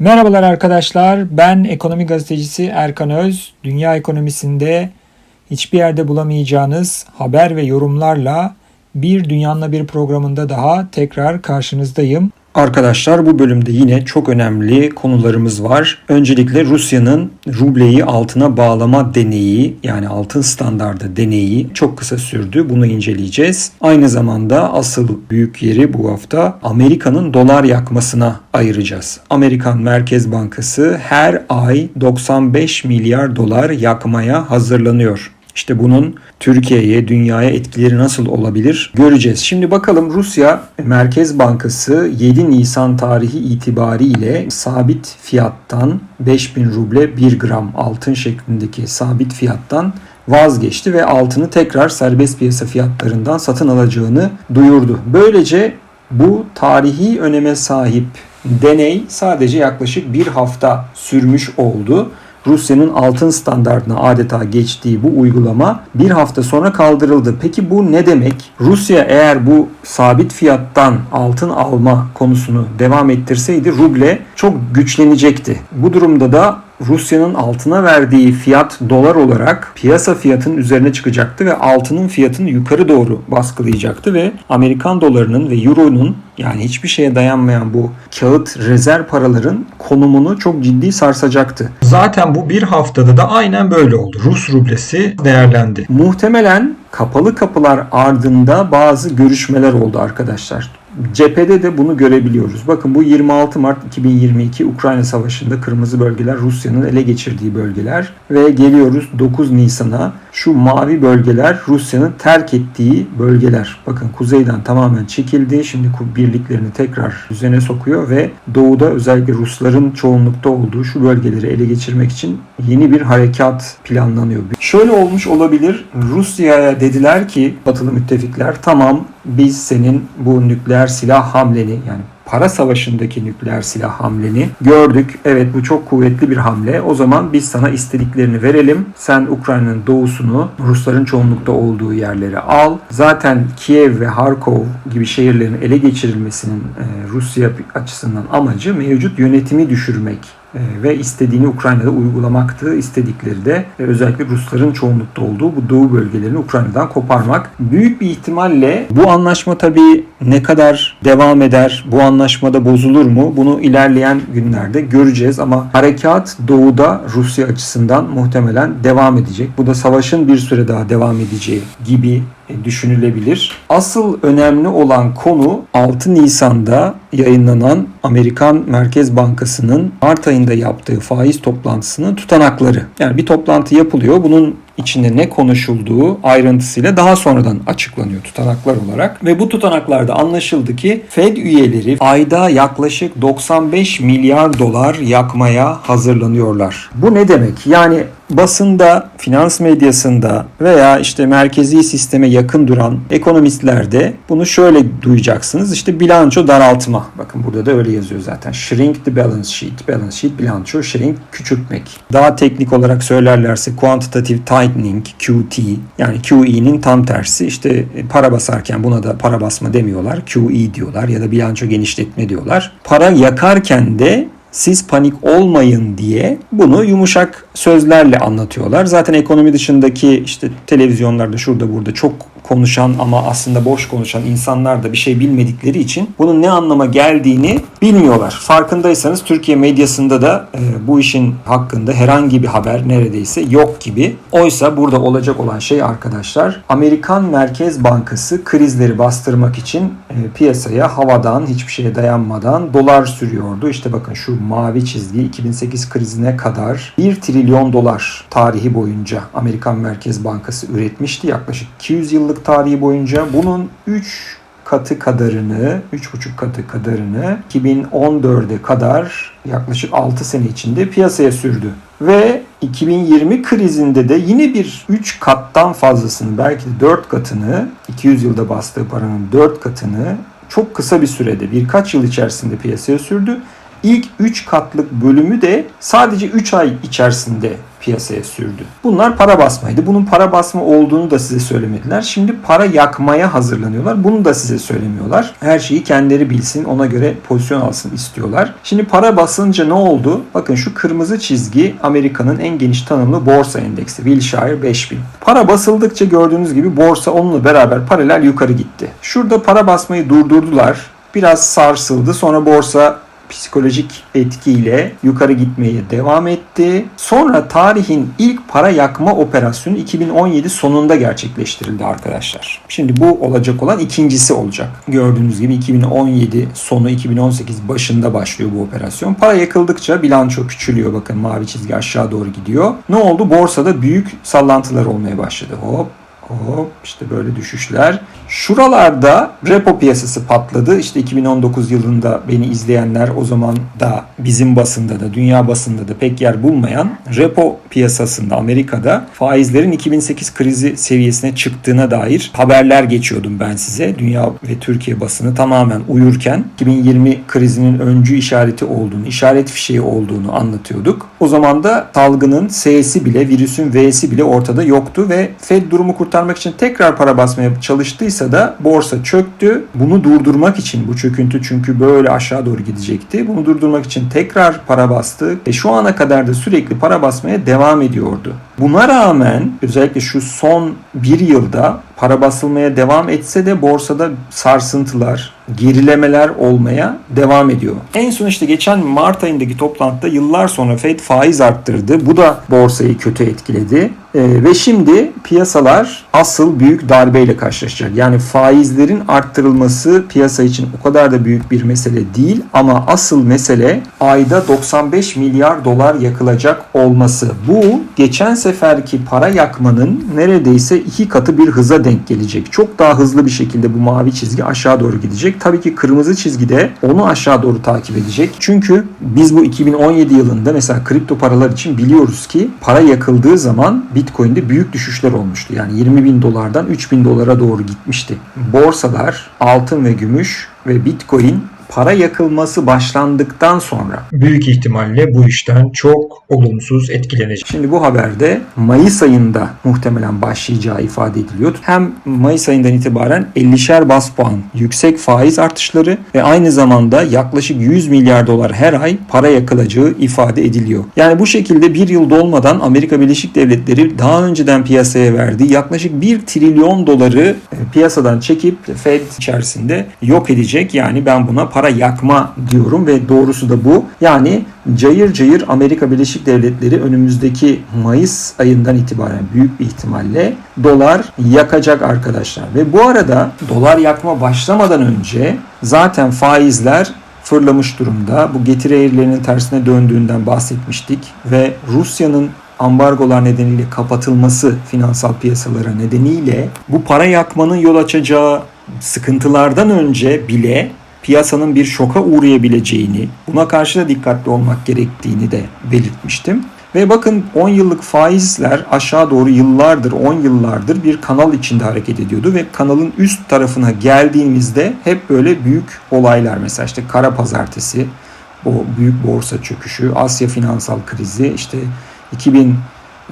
Merhabalar arkadaşlar. Ben ekonomi gazetecisi Erkan Öz. Dünya ekonomisinde hiçbir yerde bulamayacağınız haber ve yorumlarla bir Dünyanla Bir programında daha tekrar karşınızdayım. Arkadaşlar bu bölümde yine çok önemli konularımız var. Öncelikle Rusya'nın rubleyi altına bağlama deneyi yani altın standardı deneyi çok kısa sürdü. Bunu inceleyeceğiz. Aynı zamanda asıl büyük yeri bu hafta Amerika'nın dolar yakmasına ayıracağız. Amerikan Merkez Bankası her ay 95 milyar dolar yakmaya hazırlanıyor. İşte bunun Türkiye'ye, dünyaya etkileri nasıl olabilir göreceğiz. Şimdi bakalım Rusya Merkez Bankası 7 Nisan tarihi itibariyle sabit fiyattan 5000 ruble 1 gram altın şeklindeki sabit fiyattan vazgeçti ve altını tekrar serbest piyasa fiyatlarından satın alacağını duyurdu. Böylece bu tarihi öneme sahip deney sadece yaklaşık bir hafta sürmüş oldu. Rusya'nın altın standartına adeta geçtiği bu uygulama bir hafta sonra kaldırıldı. Peki bu ne demek? Rusya eğer bu sabit fiyattan altın alma konusunu devam ettirseydi ruble çok güçlenecekti. Bu durumda da Rusya'nın altına verdiği fiyat dolar olarak piyasa fiyatının üzerine çıkacaktı ve altının fiyatını yukarı doğru baskılayacaktı ve Amerikan dolarının ve euronun yani hiçbir şeye dayanmayan bu kağıt rezerv paraların konumunu çok ciddi sarsacaktı. Zaten bu bir haftada da aynen böyle oldu. Rus rublesi değerlendi. Muhtemelen kapalı kapılar ardında bazı görüşmeler oldu arkadaşlar. Cephede de bunu görebiliyoruz. Bakın bu 26 Mart 2022 Ukrayna Savaşı'nda kırmızı bölgeler Rusya'nın ele geçirdiği bölgeler ve geliyoruz 9 Nisan'a şu mavi bölgeler Rusya'nın terk ettiği bölgeler. Bakın kuzeyden tamamen çekildi. Şimdi birliklerini tekrar düzene sokuyor ve doğuda özellikle Rusların çoğunlukta olduğu şu bölgeleri ele geçirmek için yeni bir harekat planlanıyor. Şöyle olmuş olabilir. Rusya'ya dediler ki batılı müttefikler tamam biz senin bu nükleer silah hamleni yani para savaşındaki nükleer silah hamleni gördük. Evet bu çok kuvvetli bir hamle. O zaman biz sana istediklerini verelim. Sen Ukrayna'nın doğusunu Rusların çoğunlukta olduğu yerlere al. Zaten Kiev ve Harkov gibi şehirlerin ele geçirilmesinin Rusya açısından amacı mevcut yönetimi düşürmek ve istediğini Ukrayna'da uygulamaktı. İstedikleri de özellikle Rusların çoğunlukta olduğu bu doğu bölgelerini Ukrayna'dan koparmak. Büyük bir ihtimalle bu anlaşma tabii ne kadar devam eder, bu anlaşmada bozulur mu bunu ilerleyen günlerde göreceğiz ama harekat doğuda Rusya açısından muhtemelen devam edecek. Bu da savaşın bir süre daha devam edeceği gibi düşünülebilir. Asıl önemli olan konu 6 Nisan'da yayınlanan Amerikan Merkez Bankası'nın Mart ayında yaptığı faiz toplantısının tutanakları. Yani bir toplantı yapılıyor. Bunun içinde ne konuşulduğu ayrıntısıyla daha sonradan açıklanıyor tutanaklar olarak. Ve bu tutanaklarda anlaşıldı ki Fed üyeleri ayda yaklaşık 95 milyar dolar yakmaya hazırlanıyorlar. Bu ne demek? Yani basında, finans medyasında veya işte merkezi sisteme yakın duran ekonomistlerde bunu şöyle duyacaksınız. İşte bilanço daraltma. Bakın burada da öyle yazıyor zaten. Shrink the balance sheet. Balance sheet bilanço, shrink küçültmek. Daha teknik olarak söylerlerse quantitative tightening, QT. Yani QE'nin tam tersi. İşte para basarken buna da para basma demiyorlar. QE diyorlar ya da bilanço genişletme diyorlar. Para yakarken de siz panik olmayın diye bunu yumuşak sözlerle anlatıyorlar. Zaten ekonomi dışındaki işte televizyonlarda şurada burada çok konuşan ama aslında boş konuşan insanlar da bir şey bilmedikleri için bunun ne anlama geldiğini bilmiyorlar. Farkındaysanız Türkiye medyasında da e, bu işin hakkında herhangi bir haber neredeyse yok gibi. Oysa burada olacak olan şey arkadaşlar Amerikan Merkez Bankası krizleri bastırmak için e, piyasaya havadan hiçbir şeye dayanmadan dolar sürüyordu. İşte bakın şu mavi çizgi 2008 krizine kadar 1 trilyon dolar tarihi boyunca Amerikan Merkez Bankası üretmişti. Yaklaşık 200 yıllık tarihi boyunca bunun 3 katı kadarını, 3,5 katı kadarını 2014'e kadar yaklaşık 6 sene içinde piyasaya sürdü. Ve 2020 krizinde de yine bir 3 kattan fazlasını belki de 4 katını 200 yılda bastığı paranın 4 katını çok kısa bir sürede birkaç yıl içerisinde piyasaya sürdü. İlk 3 katlık bölümü de sadece 3 ay içerisinde piyasaya sürdü. Bunlar para basmaydı. Bunun para basma olduğunu da size söylemediler. Şimdi para yakmaya hazırlanıyorlar. Bunu da size söylemiyorlar. Her şeyi kendileri bilsin, ona göre pozisyon alsın istiyorlar. Şimdi para basınca ne oldu? Bakın şu kırmızı çizgi Amerika'nın en geniş tanımlı borsa endeksi. Wilshire 5000. Para basıldıkça gördüğünüz gibi borsa onunla beraber paralel yukarı gitti. Şurada para basmayı durdurdular. Biraz sarsıldı. Sonra borsa psikolojik etkiyle yukarı gitmeye devam etti. Sonra tarihin ilk para yakma operasyonu 2017 sonunda gerçekleştirildi arkadaşlar. Şimdi bu olacak olan ikincisi olacak. Gördüğünüz gibi 2017 sonu 2018 başında başlıyor bu operasyon. Para yakıldıkça bilanço küçülüyor. Bakın mavi çizgi aşağı doğru gidiyor. Ne oldu? Borsada büyük sallantılar olmaya başladı. Hop Hop işte böyle düşüşler. Şuralarda repo piyasası patladı. İşte 2019 yılında beni izleyenler o zaman da bizim basında da dünya basında da pek yer bulmayan repo piyasasında Amerika'da faizlerin 2008 krizi seviyesine çıktığına dair haberler geçiyordum ben size. Dünya ve Türkiye basını tamamen uyurken 2020 krizinin öncü işareti olduğunu, işaret fişeği olduğunu anlatıyorduk. O zaman da salgının S'si bile, virüsün V'si bile ortada yoktu ve Fed durumu kurtarmak için tekrar para basmaya çalıştıysa da borsa çöktü. Bunu durdurmak için bu çöküntü çünkü böyle aşağı doğru gidecekti. Bunu durdurmak için tekrar para bastı ve şu ana kadar da sürekli para basmaya devam ediyordu. Buna rağmen özellikle şu son bir yılda para basılmaya devam etse de borsada sarsıntılar, gerilemeler olmaya devam ediyor. En son işte geçen Mart ayındaki toplantıda yıllar sonra Fed faiz arttırdı. Bu da borsayı kötü etkiledi. Ee, ve şimdi piyasalar asıl büyük darbeyle karşılaşacak. Yani faizlerin arttırılması piyasa için o kadar da büyük bir mesele değil ama asıl mesele ayda 95 milyar dolar yakılacak olması. Bu geçen seferki para yakmanın neredeyse iki katı bir hıza denk gelecek. Çok daha hızlı bir şekilde bu mavi çizgi aşağı doğru gidecek. Tabii ki kırmızı çizgi de onu aşağı doğru takip edecek. Çünkü biz bu 2017 yılında mesela kripto paralar için biliyoruz ki para yakıldığı zaman Bitcoin'de büyük düşüşler olmuştu. Yani 20 bin dolardan 3 bin dolara doğru gitmişti. Borsalar, altın ve gümüş ve Bitcoin para yakılması başlandıktan sonra büyük ihtimalle bu işten çok olumsuz etkilenecek. Şimdi bu haberde Mayıs ayında muhtemelen başlayacağı ifade ediliyor. Hem Mayıs ayından itibaren 50'şer bas puan yüksek faiz artışları ve aynı zamanda yaklaşık 100 milyar dolar her ay para yakılacağı ifade ediliyor. Yani bu şekilde bir yıl dolmadan Amerika Birleşik Devletleri daha önceden piyasaya verdiği yaklaşık 1 trilyon doları e, piyasadan çekip Fed içerisinde yok edecek. Yani ben buna para yakma diyorum ve doğrusu da bu. Yani cayır cayır Amerika Birleşik Devletleri önümüzdeki Mayıs ayından itibaren büyük bir ihtimalle dolar yakacak arkadaşlar. Ve bu arada dolar yakma başlamadan önce zaten faizler fırlamış durumda. Bu getiri eğrilerinin tersine döndüğünden bahsetmiştik ve Rusya'nın ambargolar nedeniyle kapatılması finansal piyasalara nedeniyle bu para yakmanın yol açacağı sıkıntılardan önce bile piyasanın bir şoka uğrayabileceğini, buna karşı da dikkatli olmak gerektiğini de belirtmiştim. Ve bakın 10 yıllık faizler aşağı doğru yıllardır, 10 yıllardır bir kanal içinde hareket ediyordu ve kanalın üst tarafına geldiğimizde hep böyle büyük olaylar mesela işte kara pazartesi, o büyük borsa çöküşü, Asya finansal krizi, işte 2000 e,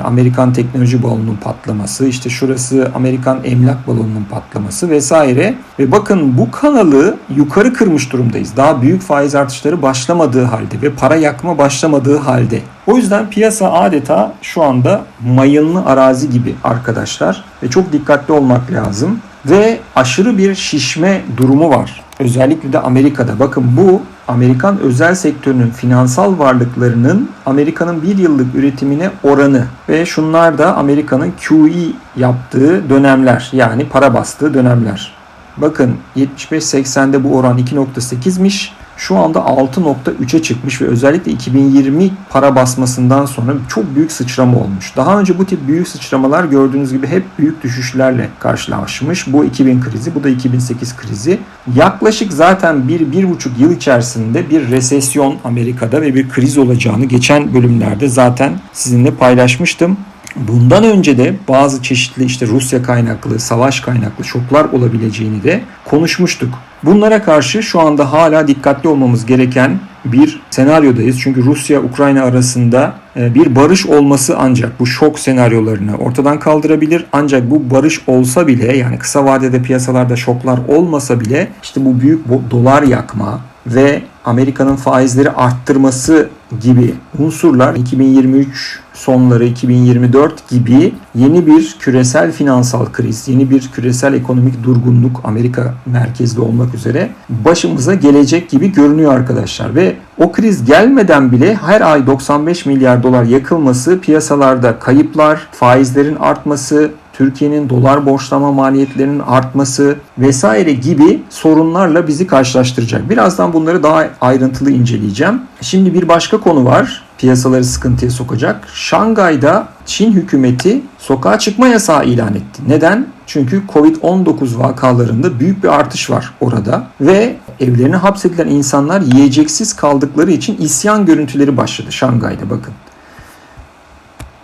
Amerikan teknoloji balonunun patlaması, işte şurası Amerikan emlak balonunun patlaması vesaire. Ve bakın bu kanalı yukarı kırmış durumdayız. Daha büyük faiz artışları başlamadığı halde ve para yakma başlamadığı halde. O yüzden piyasa adeta şu anda mayınlı arazi gibi arkadaşlar ve çok dikkatli olmak lazım. Ve aşırı bir şişme durumu var. Özellikle de Amerika'da. Bakın bu Amerikan özel sektörünün finansal varlıklarının Amerika'nın bir yıllık üretimine oranı ve şunlar da Amerika'nın QE yaptığı dönemler yani para bastığı dönemler. Bakın 75-80'de bu oran 2.8'miş. Şu anda 6.3'e çıkmış ve özellikle 2020 para basmasından sonra çok büyük sıçrama olmuş. Daha önce bu tip büyük sıçramalar gördüğünüz gibi hep büyük düşüşlerle karşılaşmış. Bu 2000 krizi, bu da 2008 krizi. Yaklaşık zaten 1-1,5 yıl içerisinde bir resesyon Amerika'da ve bir kriz olacağını geçen bölümlerde zaten sizinle paylaşmıştım. Bundan önce de bazı çeşitli işte Rusya kaynaklı, savaş kaynaklı şoklar olabileceğini de konuşmuştuk. Bunlara karşı şu anda hala dikkatli olmamız gereken bir senaryodayız. Çünkü Rusya-Ukrayna arasında e, bir barış olması ancak bu şok senaryolarını ortadan kaldırabilir. Ancak bu barış olsa bile yani kısa vadede piyasalarda şoklar olmasa bile işte bu büyük dolar yakma ve Amerika'nın faizleri arttırması gibi unsurlar 2023 sonları 2024 gibi yeni bir küresel finansal kriz, yeni bir küresel ekonomik durgunluk Amerika merkezli olmak üzere başımıza gelecek gibi görünüyor arkadaşlar. Ve o kriz gelmeden bile her ay 95 milyar dolar yakılması piyasalarda kayıplar, faizlerin artması, Türkiye'nin dolar borçlama maliyetlerinin artması vesaire gibi sorunlarla bizi karşılaştıracak. Birazdan bunları daha ayrıntılı inceleyeceğim. Şimdi bir başka konu var. Piyasaları sıkıntıya sokacak. Şangay'da Çin hükümeti sokağa çıkma yasağı ilan etti. Neden? Çünkü Covid-19 vakalarında büyük bir artış var orada ve evlerine hapsedilen insanlar yiyeceksiz kaldıkları için isyan görüntüleri başladı Şangay'da bakın.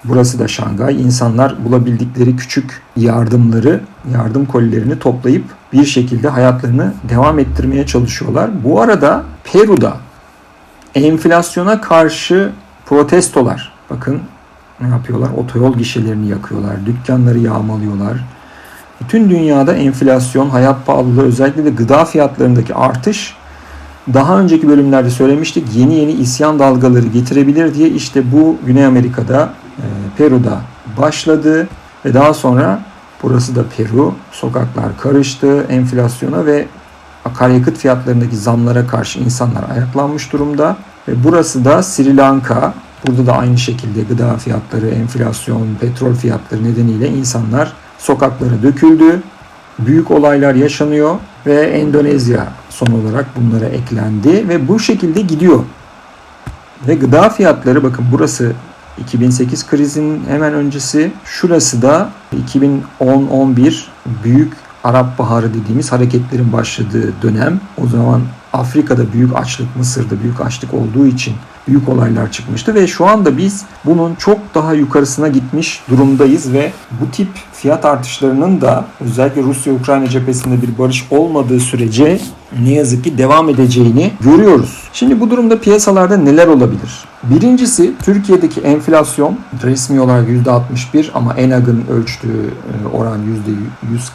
Burası da Şangay. İnsanlar bulabildikleri küçük yardımları, yardım kolilerini toplayıp bir şekilde hayatlarını devam ettirmeye çalışıyorlar. Bu arada Peru'da enflasyona karşı protestolar. Bakın ne yapıyorlar? Otoyol gişelerini yakıyorlar, dükkanları yağmalıyorlar. Bütün dünyada enflasyon, hayat pahalılığı, özellikle de gıda fiyatlarındaki artış daha önceki bölümlerde söylemiştik yeni yeni isyan dalgaları getirebilir diye işte bu Güney Amerika'da Peru'da başladı ve daha sonra burası da Peru. Sokaklar karıştı enflasyona ve akaryakıt fiyatlarındaki zamlara karşı insanlar ayaklanmış durumda. Ve burası da Sri Lanka. Burada da aynı şekilde gıda fiyatları, enflasyon, petrol fiyatları nedeniyle insanlar sokaklara döküldü. Büyük olaylar yaşanıyor ve Endonezya son olarak bunlara eklendi ve bu şekilde gidiyor. Ve gıda fiyatları bakın burası 2008 krizinin hemen öncesi. Şurası da 2010-11 büyük Arap Baharı dediğimiz hareketlerin başladığı dönem. O zaman Afrika'da büyük açlık, Mısır'da büyük açlık olduğu için büyük olaylar çıkmıştı ve şu anda biz bunun çok daha yukarısına gitmiş durumdayız ve bu tip fiyat artışlarının da özellikle Rusya-Ukrayna cephesinde bir barış olmadığı sürece ne yazık ki devam edeceğini görüyoruz. Şimdi bu durumda piyasalarda neler olabilir? Birincisi Türkiye'deki enflasyon resmi olarak %61 ama ENAG'ın ölçtüğü e, oran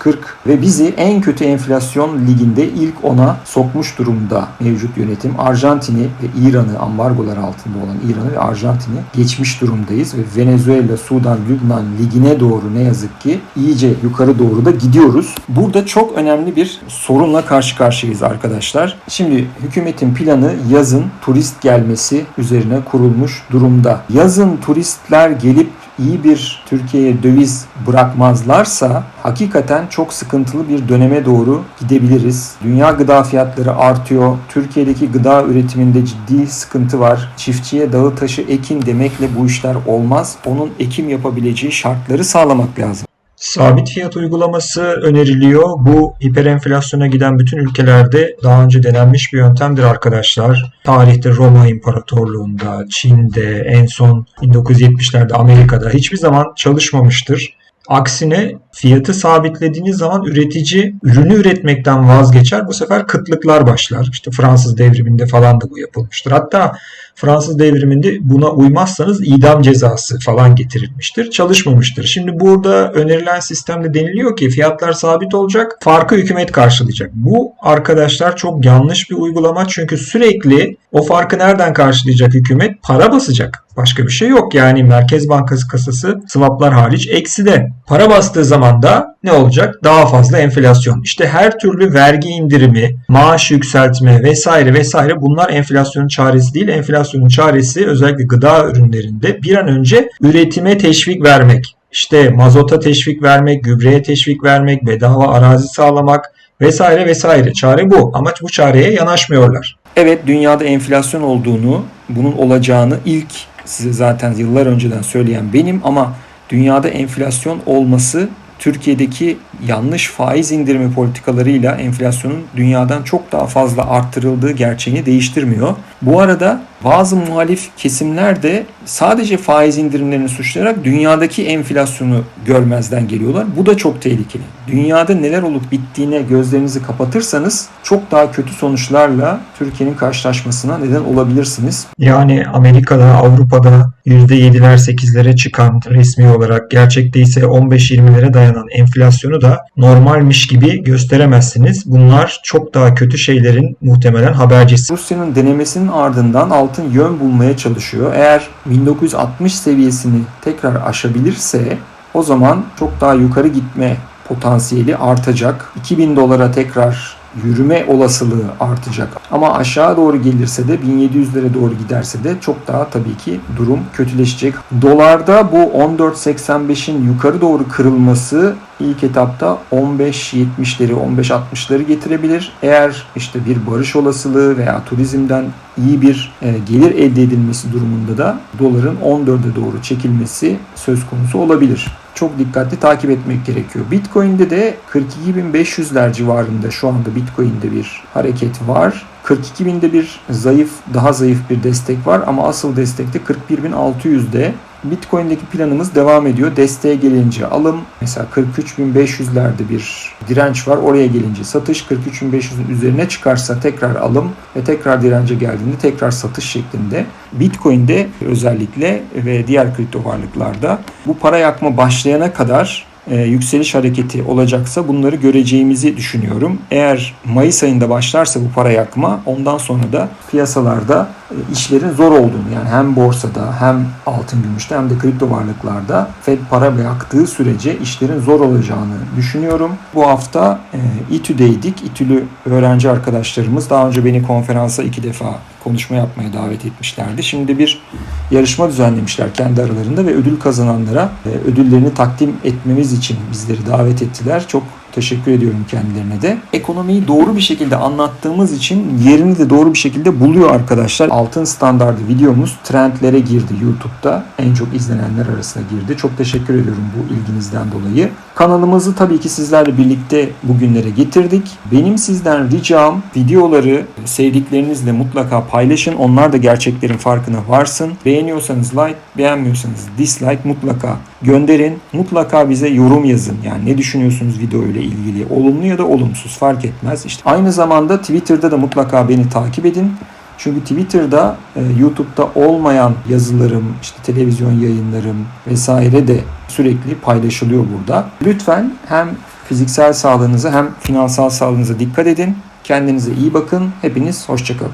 %140 ve bizi en kötü enflasyon liginde ilk ona sokmuş durumda mevcut yönetim. Arjantin'i ve İran'ı ambargolar altında olan İran'ı ve Arjantin'i geçmiş durumdayız ve Venezuela, Sudan, Lübnan ligine doğru ne yazık ki iyice yukarı doğru da gidiyoruz. Burada çok önemli bir sorunla karşı karşıyayız arkadaşlar. Şimdi hükümetin planı yazın turist gelmesi üzerine kurulmuş durumda. Yazın turistler gelip iyi bir Türkiye'ye döviz bırakmazlarsa hakikaten çok sıkıntılı bir döneme doğru gidebiliriz. Dünya gıda fiyatları artıyor. Türkiye'deki gıda üretiminde ciddi sıkıntı var. Çiftçiye dağı taşı ekin demekle bu işler olmaz. Onun ekim yapabileceği şartları sağlamak lazım. Sabit fiyat uygulaması öneriliyor. Bu hiperenflasyona giden bütün ülkelerde daha önce denenmiş bir yöntemdir arkadaşlar. Tarihte Roma İmparatorluğu'nda, Çin'de, en son 1970'lerde Amerika'da hiçbir zaman çalışmamıştır. Aksine fiyatı sabitlediğiniz zaman üretici ürünü üretmekten vazgeçer. Bu sefer kıtlıklar başlar. İşte Fransız devriminde falan da bu yapılmıştır. Hatta Fransız devriminde buna uymazsanız idam cezası falan getirilmiştir. Çalışmamıştır. Şimdi burada önerilen sistemde deniliyor ki fiyatlar sabit olacak. Farkı hükümet karşılayacak. Bu arkadaşlar çok yanlış bir uygulama. Çünkü sürekli o farkı nereden karşılayacak hükümet? Para basacak. Başka bir şey yok. Yani Merkez Bankası kasası swaplar hariç eksi de. Para bastığı zaman da ne olacak? Daha fazla enflasyon. İşte her türlü vergi indirimi, maaş yükseltme vesaire vesaire bunlar enflasyonun çaresi değil. Enflasyonun çaresi özellikle gıda ürünlerinde bir an önce üretime teşvik vermek. İşte mazota teşvik vermek, gübreye teşvik vermek, bedava arazi sağlamak vesaire vesaire. Çare bu. Ama bu çareye yanaşmıyorlar. Evet dünyada enflasyon olduğunu, bunun olacağını ilk size zaten yıllar önceden söyleyen benim ama dünyada enflasyon olması Türkiye'deki yanlış faiz indirimi politikalarıyla enflasyonun dünyadan çok daha fazla arttırıldığı gerçeğini değiştirmiyor. Bu arada bazı muhalif kesimler de sadece faiz indirimlerini suçlayarak dünyadaki enflasyonu görmezden geliyorlar. Bu da çok tehlikeli. Dünyada neler olup bittiğine gözlerinizi kapatırsanız çok daha kötü sonuçlarla Türkiye'nin karşılaşmasına neden olabilirsiniz. Yani Amerika'da, Avrupa'da %7'ler 8'lere çıkan resmi olarak gerçekte ise 15-20'lere dayanan enflasyonu da normalmiş gibi gösteremezsiniz. Bunlar çok daha kötü şeylerin muhtemelen habercisi. Rusya'nın denemesinin ardından altın yön bulmaya çalışıyor. Eğer 1960 seviyesini tekrar aşabilirse o zaman çok daha yukarı gitme potansiyeli artacak. 2000 dolara tekrar yürüme olasılığı artacak. Ama aşağı doğru gelirse de 1700'lere doğru giderse de çok daha tabii ki durum kötüleşecek. Dolarda bu 14.85'in yukarı doğru kırılması ilk etapta 15.70'leri 15.60'ları getirebilir. Eğer işte bir barış olasılığı veya turizmden iyi bir e, gelir elde edilmesi durumunda da doların 14'e doğru çekilmesi söz konusu olabilir. Çok dikkatli takip etmek gerekiyor. Bitcoin'de de 42.500'ler civarında şu anda Bitcoin'de bir hareket var. 42 binde bir zayıf, daha zayıf bir destek var ama asıl destek de 41.600'de. Bitcoin'deki planımız devam ediyor. Desteğe gelince alım. Mesela 43.500'lerde bir direnç var. Oraya gelince satış. 43.500'ün üzerine çıkarsa tekrar alım ve tekrar dirence geldiğinde tekrar satış şeklinde. Bitcoin'de özellikle ve diğer kripto varlıklarda bu para yakma başlayana kadar e, yükseliş hareketi olacaksa bunları göreceğimizi düşünüyorum. Eğer Mayıs ayında başlarsa bu para yakma ondan sonra da piyasalarda işlerin zor olduğunu yani hem borsada hem altın gümüşte hem de kripto varlıklarda Fed para yaktığı sürece işlerin zor olacağını düşünüyorum. Bu hafta e, İTÜ'deydik. İTÜ'lü öğrenci arkadaşlarımız daha önce beni konferansa iki defa konuşma yapmaya davet etmişlerdi. Şimdi bir yarışma düzenlemişler kendi aralarında ve ödül kazananlara e, ödüllerini takdim etmemiz için bizleri davet ettiler. Çok teşekkür ediyorum kendilerine de. Ekonomiyi doğru bir şekilde anlattığımız için yerini de doğru bir şekilde buluyor arkadaşlar. Altın standardı videomuz trendlere girdi YouTube'da. En çok izlenenler arasına girdi. Çok teşekkür ediyorum bu ilginizden dolayı. Kanalımızı tabii ki sizlerle birlikte bugünlere getirdik. Benim sizden ricam videoları sevdiklerinizle mutlaka paylaşın. Onlar da gerçeklerin farkına varsın. Beğeniyorsanız like, beğenmiyorsanız dislike mutlaka gönderin. Mutlaka bize yorum yazın. Yani ne düşünüyorsunuz video ile ilgili? Olumlu ya da olumsuz fark etmez. İşte aynı zamanda Twitter'da da mutlaka beni takip edin. Çünkü Twitter'da, e, YouTube'da olmayan yazılarım, işte televizyon yayınlarım vesaire de sürekli paylaşılıyor burada. Lütfen hem fiziksel sağlığınıza hem finansal sağlığınıza dikkat edin. Kendinize iyi bakın. Hepiniz hoşçakalın.